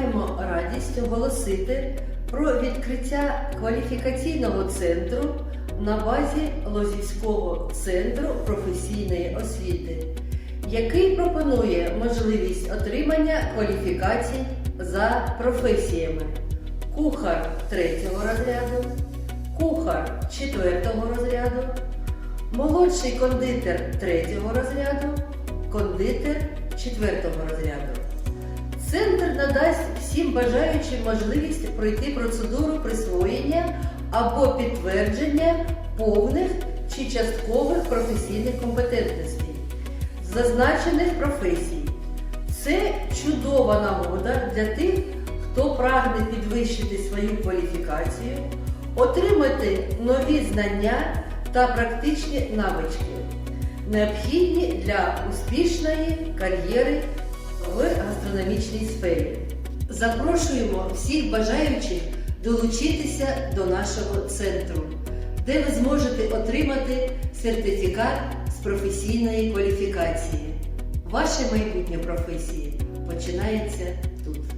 маємо радість оголосити про відкриття кваліфікаційного центру на базі Лозівського центру професійної освіти, який пропонує можливість отримання кваліфікацій за професіями кухар третього розряду, кухар четвертого розряду, молодший кондитер третього розряду, кондитер четвертого розряду. Всім бажаючим можливість пройти процедуру присвоєння або підтвердження повних чи часткових професійних компетентностей зазначених професій. Це чудова нагода для тих, хто прагне підвищити свою кваліфікацію, отримати нові знання та практичні навички, необхідні для успішної кар'єри в гастрономічній сфері. Запрошуємо всіх бажаючих долучитися до нашого центру, де ви зможете отримати сертифікат з професійної кваліфікації. Ваше майбутнє професії починається тут.